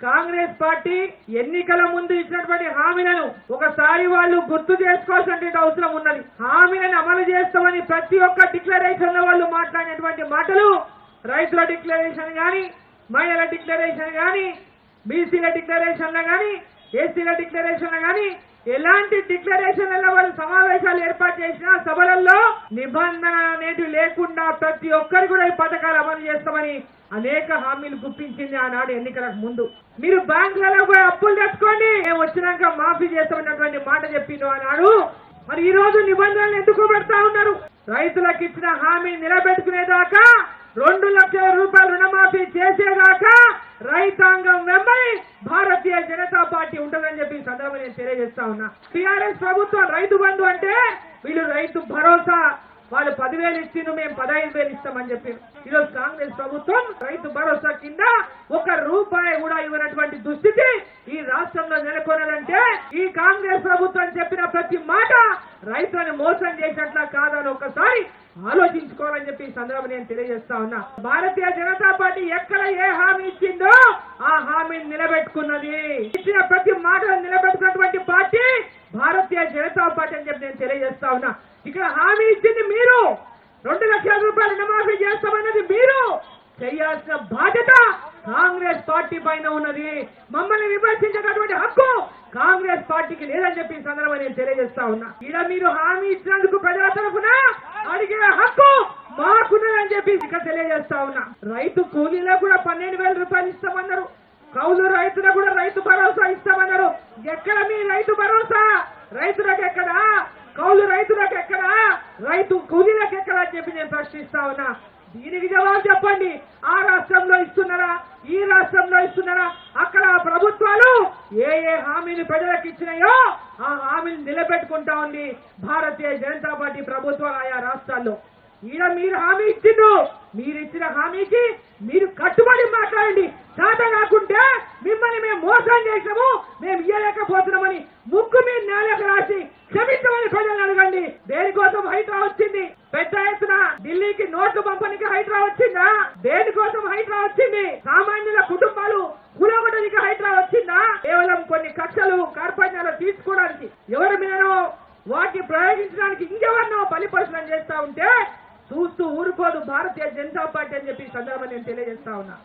Congress party ఎన్నికల ముందు ఇచ్చినటువంటి హామీలను ఒకసారి వాళ్ళు గుర్తు చేసుకోవాల్సిన అవసరం ఉన్నది. హామీలను అమలు చేస్తామని ప్రతి ఒక్క డిక్లరేషన్లో వాళ్ళు మాట్లాడినటువంటి మాటలు రైతుల డిక్లరేషన్ గాని మహిళల డిక్లరేషన్ గాని బీసీల డిక్లరేషన్ల గాని ఎస్సీల డిక్లరేషన్ల గాని ఎలాంటి డిక్లరేషన్లలో వాళ్ళు సమావేశాలు ఏర్పాటు చేసినా సభలలో నిబంధన అనేది లేకుండా ప్రతి ఒక్కరు కూడా ఈ పథకాలు అమలు చేస్తామని అనేక హామీలు గుప్పించింది ఆనాడు ఎన్నికలకు ముందు. మీరు బ్యాంకులలో కూడా అప్పులు తెచ్చుకోండి మేము వచ్చినాక మాఫీ చేస్తామన్నటువంటి మాట చెప్పిండు ఆనాడు. మరి ఈ రోజు నిబంధనలు ఎందుకు పెడతా ఉన్నారు? రైతులకు ఇచ్చిన హామీ నిలబెట్టుకునేదాకా రెండు లక్షల రూపాయలు రుణమాఫీ చేసేదాకా రైతాంగం వెంబడి భారతీయ జనతా పార్టీ ఉంటుందని చెప్పి సందర్భంగా నేను తెలియజేస్తా ఉన్నా. టిఆర్ఎస్ ప్రభుత్వం రైతు బంధు అంటే వీళ్ళు రైతు భరోసా. వాళ్ళు పదివేలు ఇచ్చిండు మేము పదహైదు వేలు ఇస్తామని చెప్పి. ఈరోజు కాంగ్రెస్ ప్రభుత్వం రైతు భరోసా కింద ఒక రూపాయి కూడా ఇవ్వనటువంటి దుస్థితి ఈ రాష్ట్రంలో నెలకొనాలంటే ఈ కాంగ్రెస్ ప్రభుత్వం చెప్పిన ప్రతి మాట రైతులను మోసం చేసినట్లా కాదని ఒకసారి చెప్పి సందర్భం నేను తెలియజేస్తా ఉన్నా. భారతీయ జనతా పార్టీ ఎక్కడ ఏ హామీ ఇచ్చిందో ఆ హామీని నిలబెట్టుకున్నది. ఇచ్చిన ప్రతి మాటను నిలబెట్టుకున్నటువంటి పార్టీ భారతీయ జనతా పార్టీ అని చెప్పి నేను తెలియజేస్తా ఉన్నా. ఇక్కడ హామీ ఇచ్చింది మీరు. రెండు లక్షల రూపాయలు రుణమాఫీ చేస్తామన్నది మీరు. చేయాల్సిన బాధ్యత కాంగ్రెస్ పార్టీ పైన ఉన్నది. మమ్మల్ని విమర్శించేటటువంటి హక్కు కాంగ్రెస్ పార్టీకి లేదని చెప్పి సందర్భం సందర్భంగా నేను తెలియజేస్తా ఉన్నా. ఇలా మీరు హామీ ఇచ్చినందుకు ప్రజల తరఫున అడిగే హక్కు మాకున్నదని చెప్పి ఇక్కడ తెలియజేస్తా ఉన్నా. రైతు కూలీలో కూడా పన్నెండు వేల రూపాయలు ఇస్తామన్నారు. కౌలు రైతులకు కూడా రైతు భరోసా ఇస్తామన్నారు. ఎక్కడ మీ రైతు భరోసా? రైతులకు ఎక్కడా? కౌలు రైతులకు ఎక్కడా? రైతు కూలీలకు ఎక్కడా అని చెప్పి నేను ప్రశ్నిస్తా ఉన్నా. దీనికి జవాబు చెప్పండి. ఆ రాష్ట్రంలో ఇస్తున్నారా? ఈ రాష్ట్రంలో ఇస్తున్నారా? అక్కడ ప్రభుత్వాలు ఏ ఏ హామీని ప్రజలకు ఇచ్చినాయో ఆ హామీని నిలబెట్టుకుంటా ఉంది భారతీయ జనతా పార్టీ ప్రభుత్వాలు ఆయా రాష్ట్రాల్లో. ఈడ మీరు హామీ ఇచ్చిండు మీరు ఇచ్చిన హామీకి మీరు కట్టుబడి మాట్లాడండి. చేత కాకుంటే మిమ్మల్ని మేము మోసం చేసాము మేము ఇయ్యలేకపోతున్నామని ముక్కు మీ నేలకు రాసి క్షమించమని ప్రజలను అడగండి. దేనికోసం హైదరా వచ్చింది? పెద్ద ఎత్తున ఢిల్లీకి నోట్లు పంపనికి హైదరా వచ్చిందా? దేనికోసం హైదరా వచ్చింది? సామాన్యుల కుటుంబాలు కూలగొట్టడానికి హైదరా వచ్చిందా? కేవలం కొన్ని కక్షలు కార్పణ్యాలు తీసుకోవడానికి ఎవరి మీదనో వాటిని ప్రయోగించడానికి ఇంకెవరినో బలిపరుషణం చేస్తా ఉంటే చూస్తూ ఊరుకోదు భారతీయ జనతా పార్టీ అని చెప్పి సందర్భంగా నేను తెలియజేస్తా ఉన్నా.